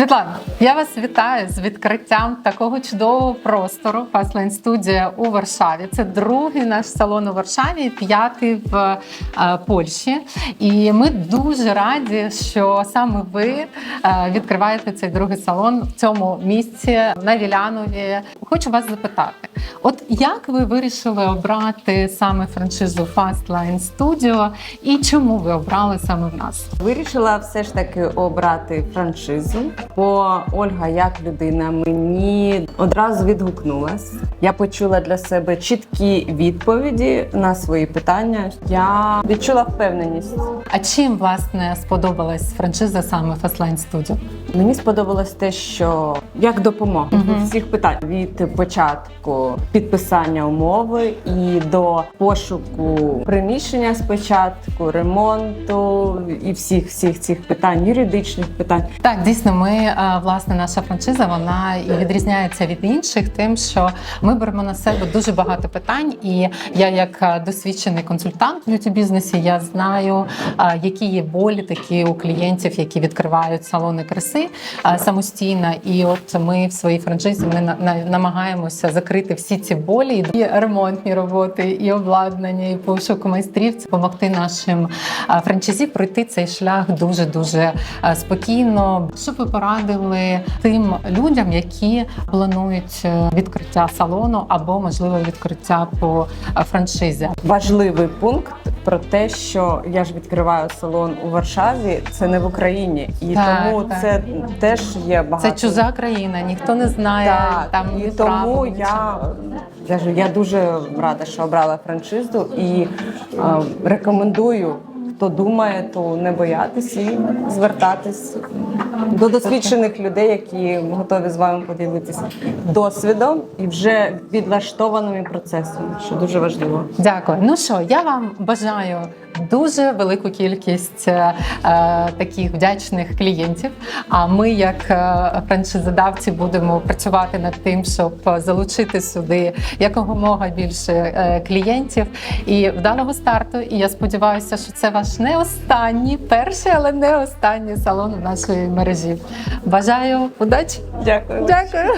Світлана, я вас вітаю з відкриттям такого чудового простору Fastline Studio у Варшаві. Це другий наш салон у Варшаві, п'ятий в е, Польщі. І ми дуже раді, що саме ви е, відкриваєте цей другий салон в цьому місці на Вілянові. Хочу вас запитати: от як ви вирішили обрати саме франшизу Fastline Studio і чому ви обрали саме в нас? Вирішила все ж таки обрати франшизу, бо Ольга, як людина, мені одразу відгукнулась. Я почула для себе чіткі відповіді на свої питання. Я відчула впевненість. А чим власне сподобалась франшиза саме Fastline Studio? Мені сподобалось те, що як допомога Мгм. у всіх питань від початку підписання умови і до пошуку приміщення спочатку, ремонту і всіх всіх цих питань, юридичних питань. Так, дійсно, ми е, власне наша франшиза вона і відрізняється від інших, тим, що ми беремо на себе дуже багато питань. І я, як е, досвідчений консультант в б'юті бізнесі, я знаю, е, які є болі такі у клієнтів, які відкривають салони краси самостійно. І от ми в своїй франшизі ми на- на- намагаємося закрити всі ці болі, і ремонтні роботи, і обладнання, і пошук майстрів, допомогти нашим франчайзі пройти цей шлях дуже дуже спокійно. Що ви порадили тим людям, які планують е, відкриття салону або можливо відкриття по е, франшизі? Важливий пункт про те, що я ж відкриваю салон у Варшаві, це не в Україні, і Так, тому так. це теж є багато. Це чужа країна, ніхто не знає Так, там і тому правил, я, я, ж- я дуже рада, що обрала франшизу і е, рекомендую, хто думає, то не боятись і звертатись до досвідчених людей, які готові з вами поділитися досвідом і вже відлаштованими процесами, що дуже важливо. Дякую. Ну що, я вам бажаю дуже велику кількість е, е, таких вдячних клієнтів. А ми, як е, франшизодавці, будемо працювати над тим, щоб залучити сюди якомога більше е, клієнтів і вдалого старту. І я сподіваюся, що це ваш не останній, перший, але не останній салон у нашої мережі. Бажаю удачі! Дякую. Дякую.